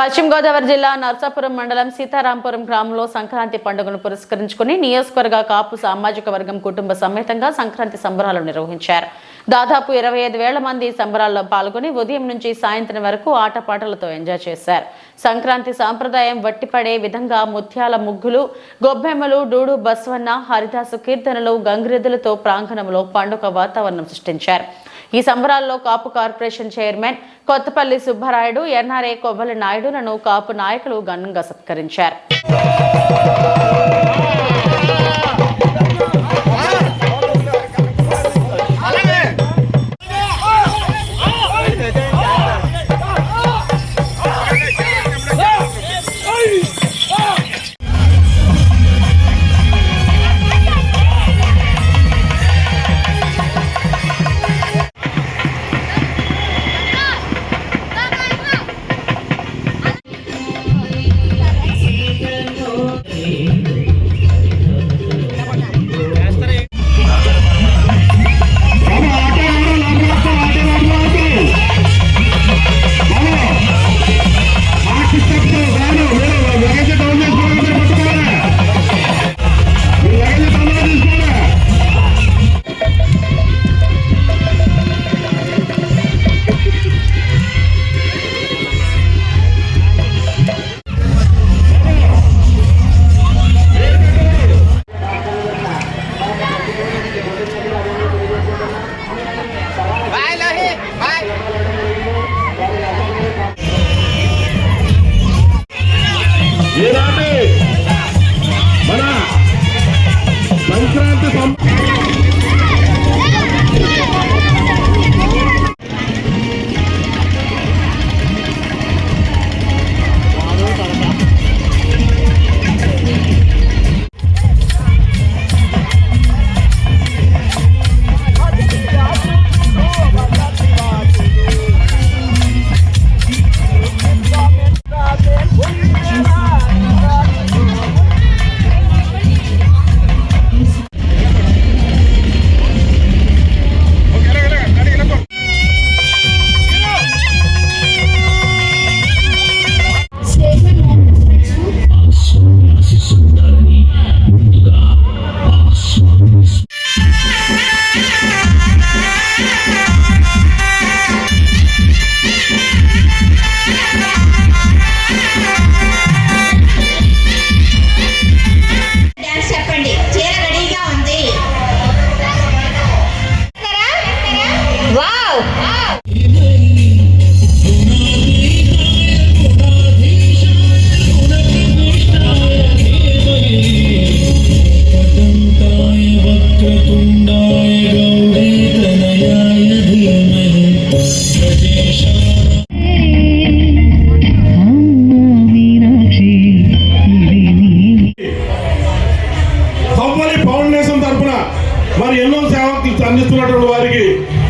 పశ్చిమ గోదావరి జిల్లా నర్సాపురం మండలం సీతారాంపురం గ్రామంలో సంక్రాంతి పండుగను పురస్కరించుకుని నియోజకవర్గ కాపు సామాజిక వర్గం కుటుంబ సమేతంగా సంక్రాంతి సంబరాలు నిర్వహించారు. దాదాపు ఇరవై ఐదు వేల మంది సంబరాల్లో పాల్గొని ఉదయం నుంచి సాయంత్రం వరకు ఆటపాటలతో ఎంజాయ్ చేశారు. సంక్రాంతి సాంప్రదాయం వట్టిపడే విధంగా ముత్యాల ముగ్గులు గొబ్బెమ్మలు డూడు బస్వన్న హరిదాసు కీర్తనలు గంగిరెద్దులతో ప్రాంగణంలో పండుగ వాతావరణం సృష్టించారు. ఈ సంబరాల్లో Kapu corporation chairman Kothapalli Subbarayudu N R A Kovvali నాయుడులను కాపు నాయకులు ఘనంగా సత్కరించారు.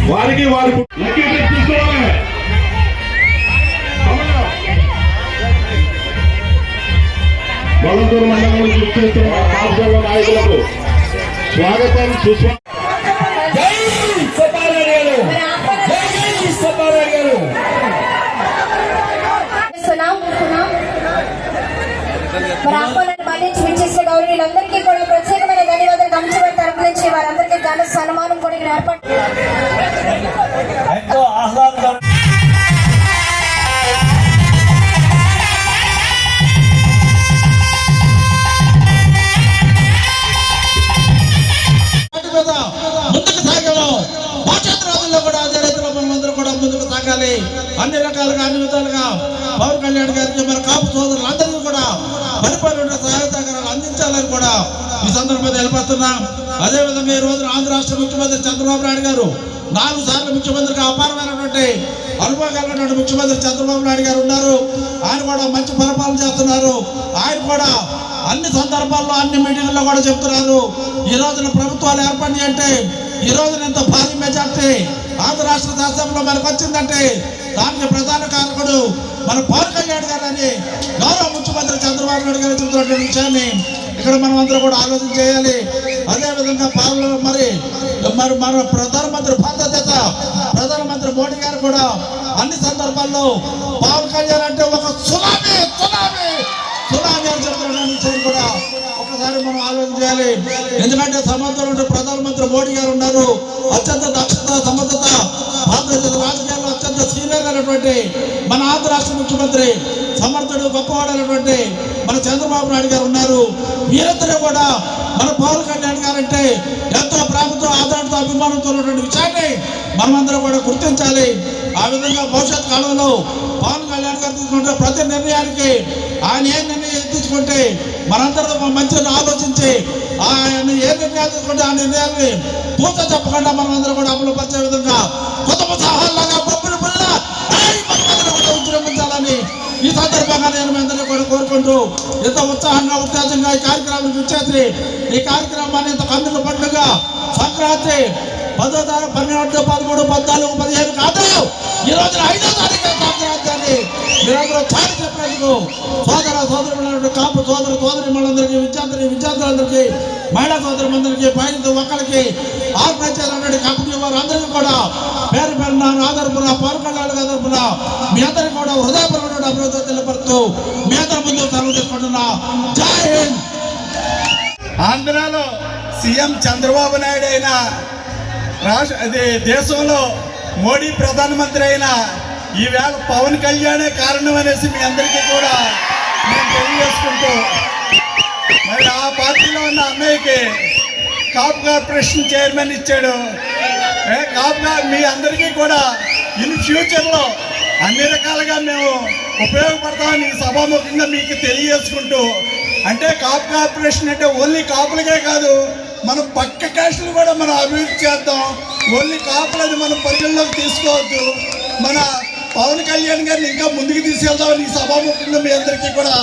వారికి వారి కు- బలంతూరు మండలం నుంచి ఇచ్చేస్తున్న నాయకులకు స్వాగతం సుస్వాగతం. మరి ఆహ్వానాన్ని కూడా ప్రత్యేకమైన ధన్యవాదాలు. తరపు నుంచి వారందరికీ ఘన సన్మానం కూడా ఇక్కడ ఏర్పాటు ఉన్నవి అన్ని రకాలుగా అన్ని విధాలుగా పవన్ కళ్యాణ్ గారికి మన కాపు సోదరులందరికీ కూడా పరిపాలన సహాయ సహకారాలు అందించాలని కూడా ఈ సందర్భంగా తెలియపరుస్తున్నాం. అదేవిధంగా ఈ రోజున ఆంధ్ర రాష్ట్ర ముఖ్యమంత్రి చంద్రబాబు నాయుడు గారు నాలుగు సార్లు ముఖ్యమంత్రిగా అపారమైనటువంటి అనుభవం కలిగినటువంటి ముఖ్యమంత్రి చంద్రబాబు నాయుడు గారు ఉన్నారు. ఆయన కూడా మంచి పరిపాలన చేస్తున్నారు. ఆయన కూడా అన్ని సందర్భాల్లో అన్ని మీటింగ్లో కూడా చెప్తున్నారు. ఈ రోజున ప్రభుత్వాలు ఏర్పడి అంటే ఈ రోజున ఇంత భారీ మెజార్టీ ఆంధ్ర రాష్ట్ర శాసనంలో మనకు వచ్చిందంటే దానికి ప్రధాన కారకుడు మన పవన్ కళ్యాణ్ గారు అని గౌరవ ముఖ్యమంత్రి చంద్రబాబు నాయుడు గారు చెబుతున్నటువంటి విషయాన్ని ఇక్కడ మనం అందరూ కూడా ఆలోచన చేయాలి. అదే విధంగా మరి మరి మన ప్రధానమంత్రి బాధ్యత ప్రధానమంత్రి మోడీ గారు కూడా అన్ని సందర్భాల్లో పవన్ కళ్యాణ్ అంటే ఒక సునామీ సునామీ సునామీ అని చెప్తున్న మనం ఆలోచన చేయాలి. ఎందుకంటే సమర్థులు ప్రధానమంత్రి మోడీ గారు ఉన్నారు. అత్యంత దక్షత సమర్థత భారతదేశ రాజకీయాల్లో అత్యంత సీనియర్ అయినటువంటి మన ఆంధ్ర రాష్ట్ర ముఖ్యమంత్రి సమర్థుడు గొప్పవాడైనటువంటి మన చంద్రబాబు నాయుడు గారు ఉన్నారు. వీరందరూ కూడా మన పవన్ కళ్యాణ్ గారు అంటే ఎంతో ప్రేమతో ఆదరణతో అభిమానంతో ఉన్నటువంటి విషయాన్ని మనమందరం కూడా గుర్తించాలి. ఆ విధంగా భవిష్యత్ కాలంలో పవన్ కళ్యాణ్ గారు తీసుకుంటే ప్రతి నిర్ణయానికి ఆయన ఏ నిర్ణయం తీసుకుంటే మనందరం మంచిగా ఆలోచించి ఆయన ఏ నిర్ణయాలు తీసుకుంటే ఆ నిర్ణయాన్ని పూత చెప్పకుండా మనమందరం కూడా అమలు పరిచే విధంగా కుటుంబ సహాయాలుగా బొబ్బులు పిల్ల మనమందరం కూడా ఉద్యమించాలని ఈ సందర్భంగా నేను మీ అందరినీ కూడా కోరుకుంటూ ఎంత ఉత్సాహంగా ఉత్తేజంగా ఈ కార్యక్రమం వచ్చేసి ఈ కార్యక్రమాన్ని ఇంత కన్నుల పండుగ సంక్రాంతి పదో తారీఖు పన్నెండు పదమూడు పద్నాలుగు పది విద్యార్థి విద్యార్థులందరికీ మహిళా సోదరులందరికీ పైన ఒక్కరికి ఆర్గనైజ్ చేసినటువంటి కంపెనీ వారు అందరికీ కూడా పేరు పేరున ఆధారపున పవన్ కళ్యాణ్ ఆధారపున మీ అందరికీ కూడా హృదయపరమైన అభివృద్ధి తెలియపరుస్తూ మీ అందరి ముందు సెలవు తీసుకుంటున్నా. జై హింద్! ఆంధ్రాలో సీఎం చంద్రబాబు నాయుడు అయిన రాష్ట్ర అది దేశంలో మోడీ ప్రధానమంత్రి అయిన ఈవేళ పవన్ కళ్యాణే కారణం అనేసి మీ అందరికీ కూడా నేను తెలియజేసుకుంటూ మరి ఆ పార్టీలో ఉన్న అన్నయ్యకి కాపు కార్పొరేషన్ చైర్మన్ ఇచ్చాడు. ఏ మీ అందరికీ కూడా ఇన్ ఫ్యూచర్లో అన్ని రకాలుగా మేము ఉపయోగపడతామని ఈ సభాముఖంగా మీకు తెలియజేసుకుంటూ అంటే కాపు కార్పొరేషన్ అంటే ఓన్లీ కాపులకే కాదు మనం పక్క క్యాస్ట్లు కూడా మనం అభివృద్ధి చేద్దాం. ఓన్లీ కాపులని మనం పరిగణలోకి తీసుకోవద్దు. మన పవన్ కళ్యాణ్ గారిని ఇంకా ముందుకు తీసుకెళ్దామని ఈ సభాముఖంగా మీ అందరికీ కూడా